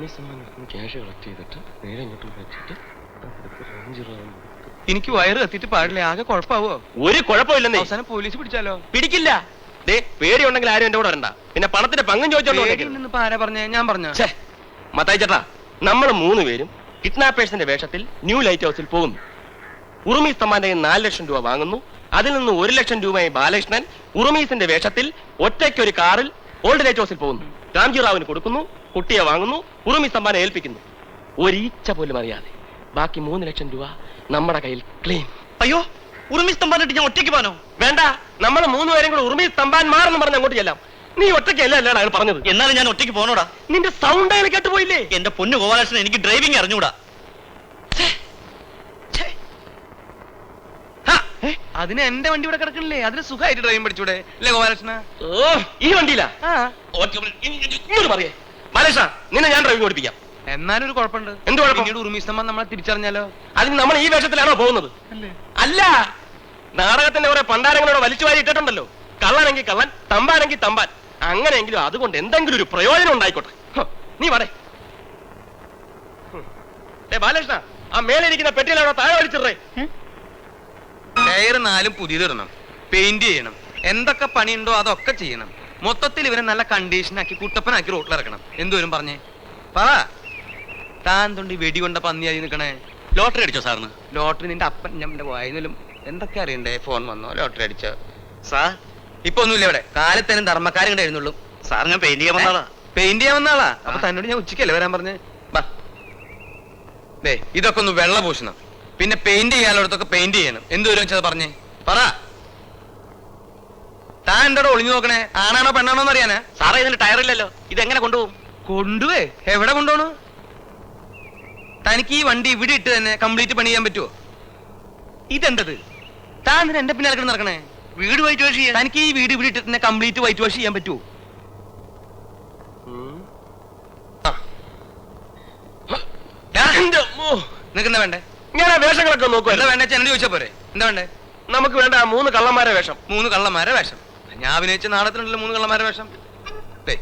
ഉണ്ണി സമ്മാനം cash collect ചെയ്തിട്ട് നേരെ ഇങ്ങോട്ട് വെച്ചിട്ട് റേഞ്ച് എനിക്ക് വയറ് കത്തിയിട്ട് പാടില്ല ആകെ കുഴപ്പമാവോ? ഒരു കുഴപ്പമില്ലെന്നേ. അവസാനം പോലീസ് പിടിച്ചാലോ? പിടിക്കില്ല. ദേ പേടിയുണ്ടെങ്കിൽ ആരും എന്റെ കൂടെ വരണ്ട. പിന്നെ പണത്തിന്റെ പങ്കും ചോദിച്ചോണ്ട് ഇപ്പൊ ആരാ പറഞ്ഞേ? ഞാൻ പറഞ്ഞു? മത്തായി ചേട്ടാ നമ്മൾ മൂന്ന് പേരും കിഡ്നാപ്പേഴ്സിന്റെ വേഷത്തിൽ ന്യൂ ലൈറ്റ് ഹൗസിൽ പോകുന്നു. ഉറുമീസ് സമ്മാന്റെ നാല് ലക്ഷം രൂപ വാങ്ങുന്നു. അതിൽ നിന്ന് ഒരു ലക്ഷം രൂപയായി ബാലകൃഷ്ണൻ ഉറുമീസിന്റെ വേഷത്തിൽ ഒറ്റയ്ക്ക് ഒരു കാറിൽ ഓൾഡ് ലൈറ്റ് ഹൗസിൽ പോകുന്നു. രാംജി റാവുവിന് കൊടുക്കുന്നു. കുട്ടിയെ വാങ്ങുന്നു ഉറുമി സമ്മാനം ഏൽപ്പിക്കുന്നു. ഒരീച്ച പോലും അറിയാതെ. ബാക്കി മൂന്ന് ലക്ഷം രൂപ നമ്മുടെ കയ്യിൽ ക്ലീൻ അയ്യോ ഉറുമി സ്തംഭാനിട്ട് ഞാൻ ഒറ്റയ്ക്ക് പോകാനോ? വേണ്ട നമ്മൾ മൂന്ന് പേരും കൂടെ ഉറുമി തമ്പാൻ മാറെന്ന് പറഞ്ഞ് അങ്ങോട്ട് ചെല്ലാം. നീ ഒറ്റയ്ക്കല്ല അല്ലാണ് അയാൾ പറഞ്ഞത്? എന്നാലും ഞാൻ ഒറ്റയ്ക്ക് പോണോടാ. നിന്റെ സൗണ്ട് അയാൾ കേട്ടുപോയില്ലേ? എന്റെ പൊന്നു ഗോപാലകൃഷ്ണൻ എനിക്ക് ഡ്രൈവിംഗ് അറിഞ്ഞൂടാ. അതിന് എന്റെ വണ്ടി ഇവിടെ കിടക്കണില്ലേ? അതിന് സുഖമായിട്ട് ഡ്രൈവിംഗ് പഠിച്ചൂടെ. അല്ലേ ഗോപാലകൃഷ്ണ? ഓ ഈ വണ്ടിയിലാ? പറയേ. ബാലേഷ നിന്നെ ഞാൻ ഡ്രൈവിംഗ് ഓടിപ്പിക്കാം. എന്നാലും ഒരു കുഴപ്പമുണ്ട്. എന്ത് കുഴപ്പം? പിന്നീട് ഉറുമീസ്തമ്മ നമ്മളെ തിരിച്ചറിഞ്ഞാലോ? അതിന് നമ്മൾ ഈ വേഷത്തിലാണോ പോകുന്നത്? അല്ലേ? അല്ല. നാടകത്തിന്റെ കുറെ പണ്ടാരങ്ങളോട് വലിച്ചു വാരി ഇട്ടിട്ടുണ്ടല്ലോ. കള്ളനെങ്കിൽ കള്ളൻ തമ്പാനെങ്കിൽ തമ്പാൻ. അങ്ങനെയെങ്കിലും അതുകൊണ്ട് എന്തെങ്കിലും ഒരു പ്രയോജനം ഉണ്ടായിക്കോട്ടെ. ഹ്, നീ പറേ ഏ ബാലകൃഷ്ണ ആ മേലെ ഇരിക്കുന്ന പെട്ടിയിലാണോ താഴെ വലിച്ചിടേ ടയർ നാലും പുതിയതിടണം പെയിന്റ് ചെയ്യണം. എന്തൊക്കെ പണിയുണ്ടോ അതൊക്കെ ചെയ്യണം. മൊത്തത്തിൽ ഇവരെ നല്ല കണ്ടീഷനാക്കി കുട്ടപ്പനാക്കി റോട്ടിൽ ഇറക്കണം. എന്തോരും പറഞ്ഞേ? പറ. താൻ തൊണ്ടി വെടികൊണ്ട പന്നിയായി നിൽക്കണേ? ലോട്ടറി അടിച്ചോ സാറിന്? ലോട്ടറി നിന്റെ അപ്പൻ ഞമ്മന്റെ വായനലും എന്തൊക്കെ അറിയണ്ടേ? ഫോൺ വന്നോ? ലോട്ടറി അടിച്ചോ? സാർ ഇപ്പൊ ഒന്നുമില്ല ഇവിടെ. കാലത്തേനും ധർമ്മക്കാരും കൂടെ എഴുന്നുള്ളൂ സാർ ഞാൻ പെയിന്റ് ചെയ്യാൻ വന്നാളാ. പെയിന്റ് ചെയ്യാൻ വന്നാളാ? അപ്പൊ. തന്നോട് ഞാൻ ഉച്ചയ്ക്കല്ലേ വരാൻ പറഞ്ഞേ? ബാ ദേ ഇതൊക്കെ ഒന്ന് വെള്ള പൂശണം. പിന്നെ പെയിന്റ് ചെയ്യാനുള്ളടത്തൊക്കെ പെയിന്റ് ചെയ്യണം. എന്തോരം വെച്ചത് പറഞ്ഞേ? പറ. താൻ എന്തോടെ ഒളിഞ്ഞു നോക്കണേ? ആണാണോ പെണ്ണാണോ എന്ന് അറിയാനാ? സാറേ ഇതിന് ടയറില്ലല്ലോ. ഇതെങ്ങനെ കൊണ്ടുപോകും? കൊണ്ടുപോയി എവിടെ കൊണ്ടുപോണു തനിക്ക് ഈ വണ്ടി ഇവിടെ ഇട്ട് തന്നെ കംപ്ലീറ്റ് പണി ചെയ്യാൻ പറ്റുമോ ഇതെന്തത്? താൻ എന്തിനാ എന്റെ പിന്നെ കിടന്ന് നടക്കണേ? വീട് വൈറ്റ് വാഷ് ചെയ്യാൻ തനിക്ക് ഈ വീട് ഇവിടെ ഇട്ട് തന്നെ കംപ്ലീറ്റ് വൈറ്റ് വാഷ് ചെയ്യാൻ പറ്റുമോ എന്താ വേണ്ടേ? ഞാൻ ആ വേഷങ്ങളൊക്കെ എന്താ നോക്കുമല്ലോ വേണ്ടേ? എന്നോട് ചോദിച്ചാ പോരെ. എന്താ വേണ്ടേ? നമുക്ക് വേണ്ട ആ മൂന്ന് കള്ളന്മാരെ വേഷം. മൂന്ന് കള്ളന്മാരെ വേഷം. ഞാൻ അഭിനയിച്ച നാടകത്തിനുണ്ടല്ലോ മൂന്ന് കള്ളന്മാരെ വേഷം. ദേ,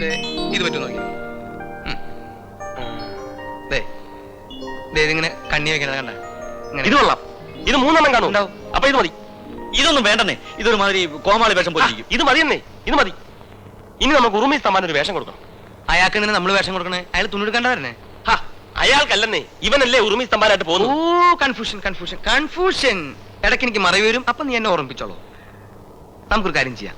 ദേ, ഇത് പറ്റും നോക്കി? ഇങ്ങനെ ദേ, ദേ, ഇതിങ്ങനെ കണ്ണി വെക്കണ കണ്ട? ഇത് കൊള്ളാം. ഇത് മൂന്നെണ്ണം കാണും. അപ്പൊ ഇത് മതി. ഇതൊന്നും വേണ്ടെന്നേ. ഇതൊരു മാതിരി കോമാളി വേഷം പോലെ ഇത് മതി ഇത് മതിയെന്നേ ഇത് മതി. ഇനി നമുക്ക് ഉറുമി സമ്മാനം ഒരു വേഷം കൊടുക്കണം. അയാൾക്ക് തന്നെ നമ്മൾ വേഷം കൊടുക്കണേ? അയാൾ ഹാ, അയാൾക്കല്ലെന്നേ. ഇവനല്ലേ ഉറുമി സ്തംഭാനായിട്ട് ഓ പോകുന്നു കൺഫ്യൂഷൻ കൺഫ്യൂഷൻ കൺഫ്യൂഷൻ ഇടയ്ക്ക് എനിക്ക് മറവി വരും. അപ്പൊ നീ എന്നെ ഓർമ്മിപ്പിച്ചോളൂ. നമുക്കൊരു കാര്യം ചെയ്യാം.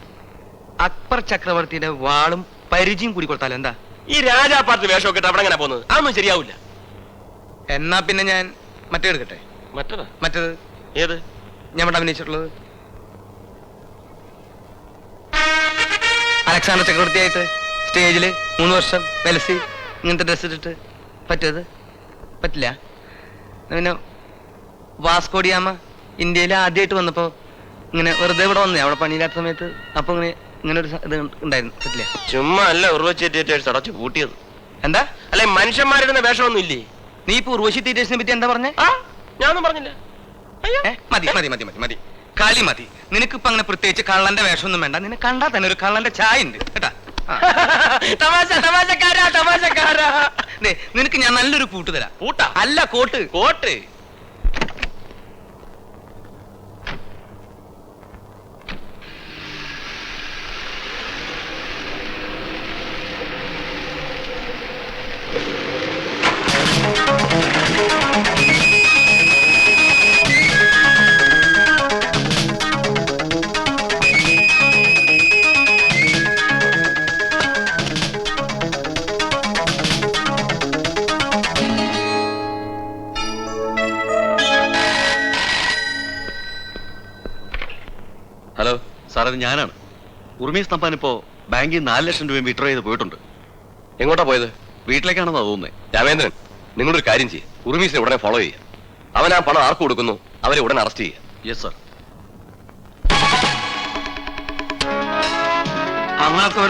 അക്ബർ ചക്രവർത്തിയുടെ വാളും പരിചയം കൂടി കൊടുത്താലും എന്താ? ഈ രാജാപാർട്ടി വേഷമൊക്കെ ഇട്ട് അവിടെ എങ്ങനെ പോകുന്നത്? അതൊന്നും ശരിയാവില്ല. എന്നാ പിന്നെ ഞാൻ മറ്റേ എടുക്കട്ടെ? മറ്റേതാ? മറ്റേത്? ഏത്? ഞാൻ വേണ്ട അഭിനയിച്ചിട്ടുള്ളത്? അലക്സാണ്ടർ ചക്രവർത്തിയായിട്ട് സ്റ്റേജിൽ സ്റ്റേജിൽ മൂന്ന് വർഷം വെലസി ഇങ്ങനത്തെ ഡ്രസ് ഇട്ടിട്ട് പറ്റത് പറ്റില്ല. പിന്നെ വാസ്കോഡിയാമ ഇന്ത്യയിൽ ആദ്യമായിട്ട് വന്നപ്പോ ഇങ്ങനെ വെറുതെ ഇവിടെ വന്നേ. അവിടെ പണിയില്ലാത്ത സമയത്ത് അപ്പൊ ഇങ്ങനെ ഇങ്ങനെ ഒരു ഇത് ഉണ്ടായിരുന്നു. പറ്റില്ല? ചുമ്മാ അല്ല ഉർവശി തിയേറ്റേഴ്സ് അടച്ചു പൂട്ടിയത്. എന്താ? അല്ലെ മനുഷ്യന്മാരുടെ വേഷമൊന്നും ഇല്ലേ നീ ഇപ്പൊ ഉർവശി തീറ്റേഴ്സിനെ പറ്റി എന്താ പറഞ്ഞേ? ആ ഞാനൊന്നും പറഞ്ഞില്ല. ഏ, മതി മതി മതി മതി മതി. കളി മതി. നിനക്ക് നിനക്കിപ്പോ അങ്ങനെ പ്രത്യേകിച്ച് കള്ളന്റെ വേഷമൊന്നും വേണ്ട. നിന്നെ കണ്ടാ തന്നെ ഒരു കള്ളന്റെ ചായ ഉണ്ട് കേട്ടാ? ആ. തമാശ തമാശക്കാരാ തമാശക്കാരാ. ദേ, നിനക്ക് ഞാൻ നല്ലൊരു പൂട്ട് തരാം. പൂട്ടാ അല്ല കോട്ട്. കോട്ട്? സാർ അത് ഞാനാണ്. ഉർമീസ് തമ്പാൻ ഇപ്പോ ബാങ്കിൽ നാല് ലക്ഷം രൂപയും വിഡ്രോ ചെയ്ത് പോയിട്ടുണ്ട്. എങ്ങോട്ടാ പോയത്? വീട്ടിലേക്കാണെന്നാ തോന്നുന്നത് രാമേന്ദ്രൻ നിങ്ങളൊരു കാര്യം ചെയ്യും. ഉർമീസിനെ ഉടനെ ഫോളോ ചെയ്യുക അവൻ ആ പണം ആർക്ക് കൊടുക്കുന്നു? അവരെ ഉടനെ അറസ്റ്റ് ചെയ്യുക യെസ് സാർ അങ്ങനൊക്കെ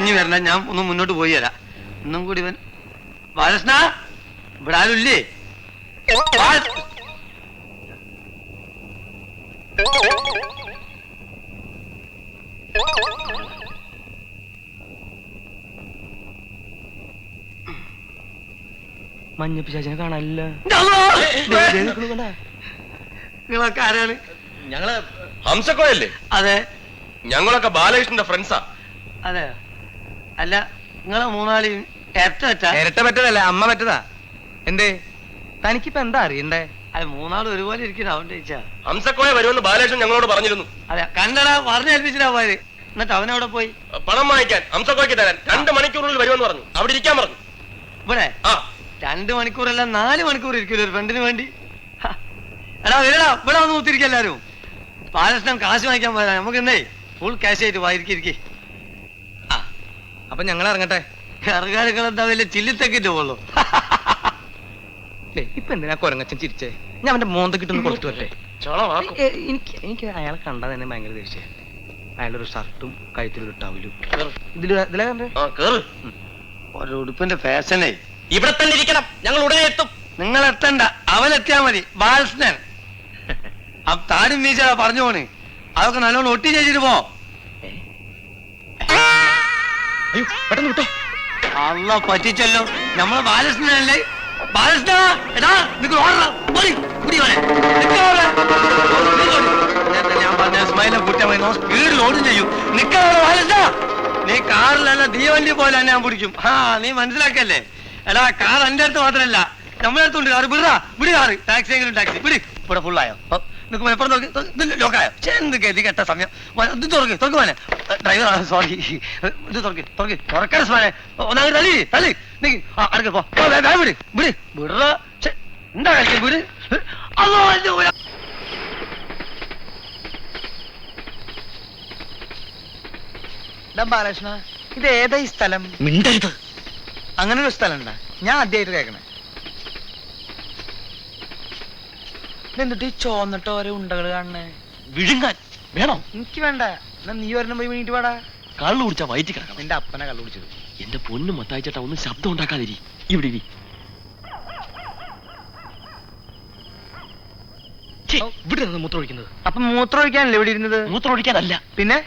ഇനി വരണ്ട. ഞാൻ ഒന്ന് മുന്നോട്ട് പോയി തരാം ഇന്നും കൂടി ഇവൻ ബാലകൃഷ്ണ ഇവിടെ ആരുല്ലേ ബാല- മഞ്ഞ പിശാചിനെ കാണാനില്ല. നിങ്ങളൊക്കെ ആരാണ്? ഞങ്ങൾ ഹംസക്കോയല്ലേ? അതെ. ഞങ്ങളൊക്കെ ബാലകൃഷ്ണന്റെ ഫ്രണ്ട്സാ അതെ. അല്ല നിങ്ങളെ മൂന്നാളി ഇരട്ട വെച്ചാ ഇരട്ട പറ്റതല്ല അമ്മ പറ്റതാ. എന്തേ? തനിക്കിപ്പോ എന്താ അറിയണ്ടേ? അത് മൂന്നാളും ഒരുപോലെ ഇരിക്കണം അവന്റെ ഹംസക്കോയ വരുമെന്ന് ബാലകൃഷ്ണൻ ഞങ്ങളോട് പറഞ്ഞിരുന്നു. അതെ കണ്ടടാ പറഞ്ഞേൽപ്പിച്ചിട്ടാ പോയത്. എന്നിട്ട് അവനവിടെ പോയി? പണം വാങ്ങിക്കാൻ ഹംസക്കോയ്ക്ക് തരാൻ രണ്ട് മണിക്കൂറിനുള്ളിൽ വരുമെന്ന് പറഞ്ഞു. അവിടെ ഇരിക്കാൻ പറഞ്ഞു. ഇവിടെ? ആ. രണ്ട് മണിക്കൂറല്ല നാല് മണിക്കൂർ ഇരിക്കില്ല ഒരു ഫ്രണ്ടിന് വേണ്ടി? ഹ. എടാ വരടാ ഇവിടെ വന്ന് കുത്തിരിക്കുക എല്ലാരും. ബാലകൃഷ്ണൻ കാശ് വാങ്ങിക്കാൻ പോയതാ. നമുക്ക് എന്നേ ഫുൾ ക്യാഷ് ആയിട്ട് വായിരിക്കിരിക്കെ അപ്പൊ ഞങ്ങൾ ഇറങ്ങട്ടെ? കറുകാലുകൾ എന്താ വലിയ ചില്ലിത്തക്കിട്ട് പോളൂ ദേ, ഇപ്പൊ എന്തിനാ കൊരങ്ങച്ചൻ ചിരിച്ചേ? ഞാൻ അവന്റെ മോന്ത കിട്ടുന്ന കൊടുത്തു വരട്ടെ. ചോളമാക്കും എനിക്ക് എനിക്ക് അയാളെ കണ്ടാൽ തന്നെ ഭയങ്കര ദേഷ്യം. അയാളൊരു ഷർട്ടും കഴുത്തിലൊരു ടവലും. ഇതിൽ ഇതിലെ കണ്ടേ? ആ കേറ്. ഒരു ഉടുപ്പിന്റെ ഫാഷനേ. ഇവിടെ തന്നെ ഇരിക്കണം. ഞങ്ങൾ ഉടനെ എത്തും. നിങ്ങൾ എത്തണ്ട. അവനെത്തിയാ മതി. ബാലസ്നൻ ആ താടും മീശ പറഞ്ഞു പോണ്. അതൊക്കെ നല്ലോണം ഒട്ടി ചെയ്തിട്ട് പോ. അയ്യോ പെട്ടെന്ന് വിട്ടോ. അല്ല പറ്റിച്ചല്ലോ. നമ്മളെ ബാലസ്നല്ലേ ബാലസ്നാ എടാ നിങ്ങൾ ഓടണം ഓടി പോയി സ്പീഡിൽ ഓടും ചെയ്യും. നിക്കവിടെ ബാലകൃഷ്ണ നീ കാറിലല്ല തീവണ്ടി പോലെ തന്നെ ഞാൻ പിടിക്കും. ആ നീ മനസ്സിലാക്കല്ലേ? എടാ കാർ എന്റെ അടുത്ത് മാത്രമല്ല. നമ്മളെ അടുത്തുണ്ട് കാറ്. വിടാ വിടി കാറ്. ടാക്സി എങ്കിലും ടാക്സി. വിടി. ഇവിടെ ഫുള്ളായോ നിനക്ക് മലപ്പുറം തുറക്കി ലോക്കായോ ചെന്ത് ഗതി കെട്ട സമയം. ഇത് തുറക്ക് തുറക്ക് മോനെ. ഡ്രൈവർ സോറി ഇത് തുറക്ക് തുറക്ക്. തുറക്കാൻ സ്മാനെ ഒന്നാമത് തള്ളി തള്ളി. നീ അടുക്ക പോ. വിട്. വിട്. വിടറ. എന്താ കളിക്കുക വിട്. അല്ലോ ഊര. ബാലകൃഷ്ണ ഇത് ഏതാ ഈ സ്ഥലം? മിണ്ടരുത്. അങ്ങനെ ഒരു സ്ഥലം ഉണ്ടാ ഞാൻ ആദ്യമായിട്ട് കേൾക്കണേ. എന്നിട്ട് ഈ ചോന്നിട്ട് ഓരോ ഉണ്ടകൾ കാണണേ വിഴുങ്ങാൻ. വേണോ? എനിക്ക് വേണ്ട. എന്നാ നീ ഒരെണ്ണം പോയി വീണിട്ട് പാടാ കള്ളു കുടിച്ചാ വയറ്റി കിടക്കണം. എന്റെ അപ്പനെ കള്ളു കുടിച്ചത്. എന്റെ പൊന്നു മത്തായിച്ചേട്ടാ ഒന്നും ശബ്ദം ഉണ്ടാക്കാതിരി ഇവിടെ ഇരി. ഛെ, ഇവിടെ നിന്ന് മൂത്രം ഒഴിക്കുന്നത്. അപ്പൊ മൂത്രം ഒഴിക്കാനല്ലേ ഇവിടെ ഇരുന്നത്? മൂത്രം ഒഴിക്കാനല്ല. പിന്നെ?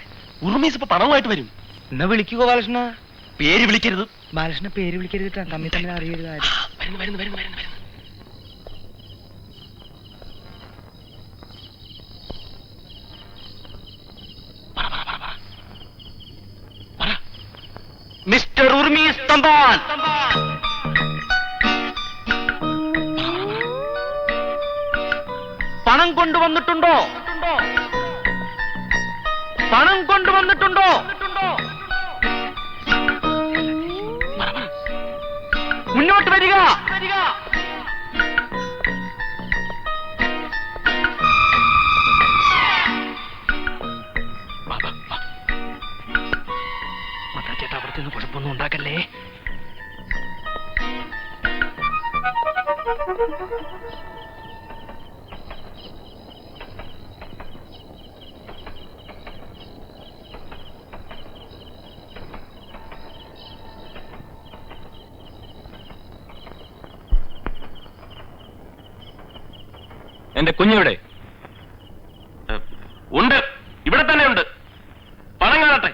ഉറുമീസ് ഇപ്പൊ പണവുമായിട്ട് വരും. എന്നാ വിളിക്കുക ബാലകൃഷ്ണ? പേര് വിളിക്കരുത്. ബാലകൃഷ്ണ പേര് വിളിക്കരുത് തമ്മിൽ തമ്മിൽ അറിയരുത് ആ, ആരും വരുന്നു വരുന്നു വരുന്നു വരുന്നു വരുന്നു. പറ, പറ, പറ, പറ. പറ. മിസ്റ്റർ ഉർമീസ് തമ്പാൻ പണം കൊണ്ടുവന്നിട്ടുണ്ടോ? പണം കൊണ്ടുവന്നിട്ടുണ്ടോ? മുന്നോട്ട് വരിക എന്റെ കുഞ്ഞിവിടെ ഉണ്ട് ഇവിടെ തന്നെ ഉണ്ട് പണം കാണട്ടെ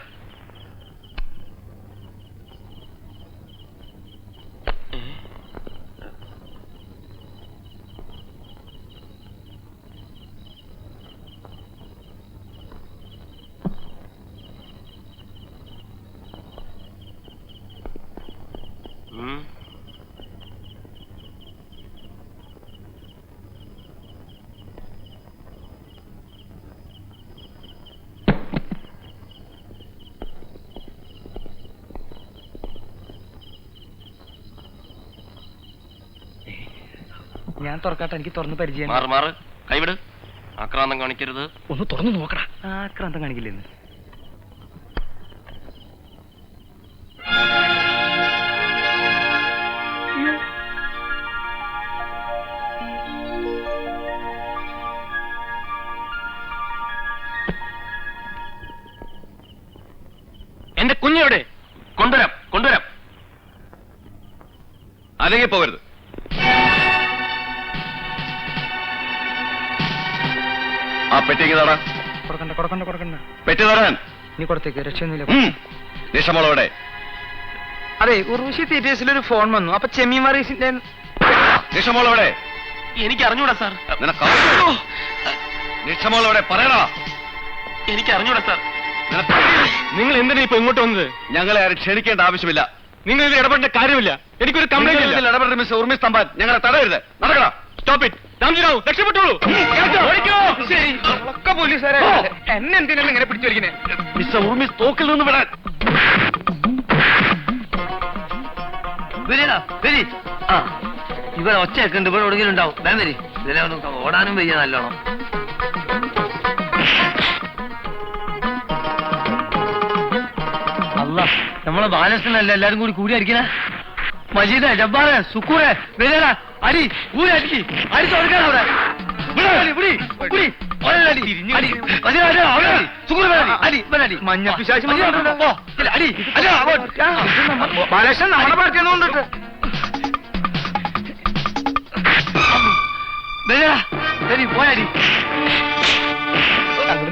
ഉം. ഞാൻ തുറക്കാട്ടെ എനിക്ക് തുറന്ന് പരിചയം മാറ് മാറ്. കൈവിട്. ആക്രാന്തം കാണിക്കരുത്. ഒന്ന് തുറന്നു നോക്കടാ. ആക്രാന്തം കാണിക്കില്ലെന്ന് എന്റെ കുഞ്ഞെവിടെ കൊണ്ടുവരാം കൊണ്ടുവരാം. അല്ലെങ്കിൽ പോകരുത്. ആ പെട്ടിക്ക് തറ കൊടുക്കണ്ട കൊടുക്കണ്ട കൊടുക്കണ്ട. പെട്ടി തരാൻ. നീ കൊടുത്തേക്ക് രക്ഷയൊന്നുമില്ല. ഉം. നിഷമോളോടെ. അതെ ഉർവശി തിയേറ്റേഴ്സിൽ ഒരു ഫോൺ വന്നു. അപ്പൊ ചെമ്മീൻ മറീസിന്റെ നിഷമോളവിടെ എനിക്ക് അറിഞ്ഞൂടാ സാർ നിനക്ക് നിഷമോളവിടെ പറയടാ. എനിക്ക് അറിഞ്ഞൂടാ സാർ. നിനക്ക് നിങ്ങൾ എന്തിനാ ഇപ്പൊ ഇങ്ങോട്ട് വന്നത്? ഞങ്ങളെ ആരും ക്ഷണിക്കേണ്ട ആവശ്യമില്ല. നിങ്ങൾ ഇതിൽ ഇടപെടേണ്ട കാര്യമില്ല. എനിക്കൊരു കംപ്ലൈന്റ് ഇടപെടുന്ന ഇടപെടരുത് മിസ് ഉർമിസ് തമ്പാൻ. ഞങ്ങളെ തടയരുത്. നടക്കടാ. Stop it. രാംജിറാവു രക്ഷപ്പെട്ടോളൂ. ശരി. ഒക്കെ പോലീസുകാരെ എന്നെ എന്തിനാണ് ഇങ്ങനെ പിടിച്ചു വലിക്കുന്നത് മിസ്റ്റർ ഉർമിസ് തോക്കിൽ നിന്ന് വിടാൻ. ഇവിടെ ഒച്ചയൊക്കെ ഉണ്ട് ഇവിടെ എവിടെയെങ്കിലും ഉണ്ടാവും. വേം വരി. ഇതിലെ ഒന്ന് ഓടാനും വയ്യ നല്ലോണം. അല്ല നമ്മളെ ബാലൻസിനല്ല എല്ലാരും കൂടി കൂടി അടിക്കണ മജീദ് ജബ്ബാറ് സുക്കൂറെ വരിക അടി ഊരി അരി അടി തുടക്കാൻ അവിടെ. ബാലകൃഷ്ണൻ പോയാടി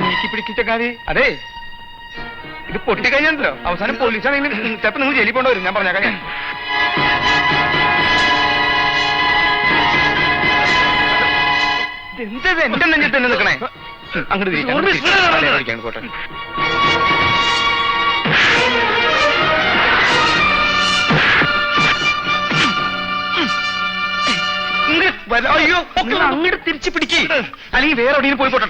നീക്കി അതെ. ഇത് പൊട്ടിക്കഴിഞ്ഞല്ലോ അവസാനം പോലീസാണെങ്കിലും ചിലപ്പോ നിങ്ങൾ ജയിലിൽ പോകേണ്ടി വരും. ഞാൻ പറഞ്ഞേക്കാം. എന്തത് എന്റെ നെഞ്ചിൽ തന്നെ നിൽക്കണേ. അങ്ങോട്ട് തിരിക്ക്, പോട്ടെ. അയ്യോ അങ്ങോട്ട് തിരിച്ചു പിടിക്കേ. അല്ലെങ്കിൽ വേറെ എവിടെയും പോയി പോട്ടെ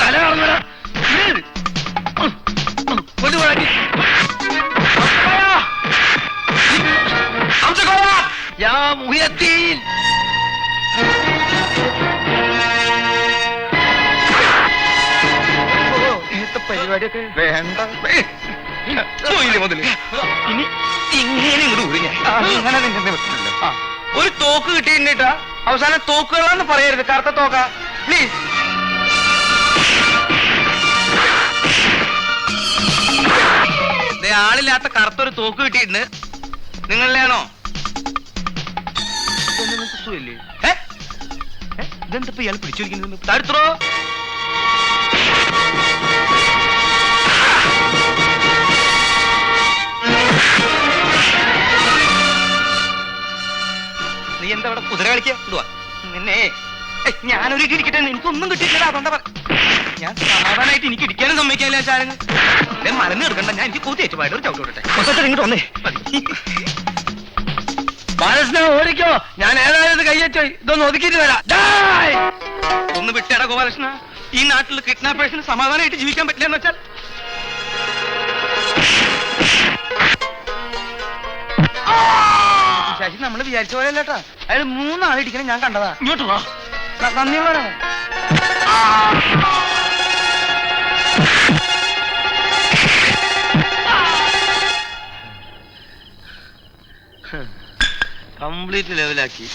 തല കറങ്ങടാ. ഇങ്ങട്. കൊണ്ടുപോടാ. ഹംസക്കോയ. പരിപാടിയൊക്കെ? വേണ്ട. പോയില്ലേ മുതൽ. ഇനി ഇങ്ങനെ ഇങ്ങോട്ട് ഊരി ഞാൻ. അങ്ങനെ ഒരു തോക്ക് കിട്ടിയിട്ടാ അവസാനം തോക്കുകളാന്ന് പറയരുത് കറുത്ത തോക്ക. പ്ലീസ് ആളില്ലാത്ത കറുത്തൊരു തോക്ക് കിട്ടിയിട്ടുണ്ട്. നിങ്ങളിലാണോ ഇതെന്താ ഇയാൾ പിടിച്ചിരിക്കുന്നത് തടുത്തോ എന്താ ഇവിടെ കുതിര കളിക്കുക നിന്നെ ഞാനൊരു ഇടി എനിക്കൊന്നും കിട്ടിയില്ല അതുകൊണ്ടാ പറ. ഞാൻ സാധാരണയായിട്ട് എനിക്ക് ഇടിക്കാനും സമ്മതിക്കാനില്ല ചാരങ്ങൾ എന്റെ മലന്ന് എടുക്കണ്ട ഞാൻ എനിക്ക് കൂത്തി വെച്ചു പായിട്ട് ഒരു ചവിട്ട് വിടട്ടെ ഇങ്ങോട്ട് വന്നേ. ബാലകൃഷ്ണൻ ഓടിക്കോ. ഞാൻ ഏതായാലും കയ്യേറ്റോ ഇതൊന്ന് ഒതുക്കിയിട്ട് വരാം! ഒന്ന് വിട്ടേടാ ഗോപാലകൃഷ്ണ. ഈ നാട്ടിൽ കിഡ്നാപ്പേഴ്സിന് സമാധാനമായിട്ട് ജീവിക്കാൻ പറ്റില്ല എന്ന് വെച്ചാൽ ശശി നമ്മൾ വിചാരിച്ച പോലെ അല്ലേട്ടാ അയാൾ മൂന്നാൾ ഇടിക്കണം ഞാൻ കണ്ടതാ. ഇങ്ങോട്ട് വാ. കംപ്ലീറ്റ് ലെവലാക്കി.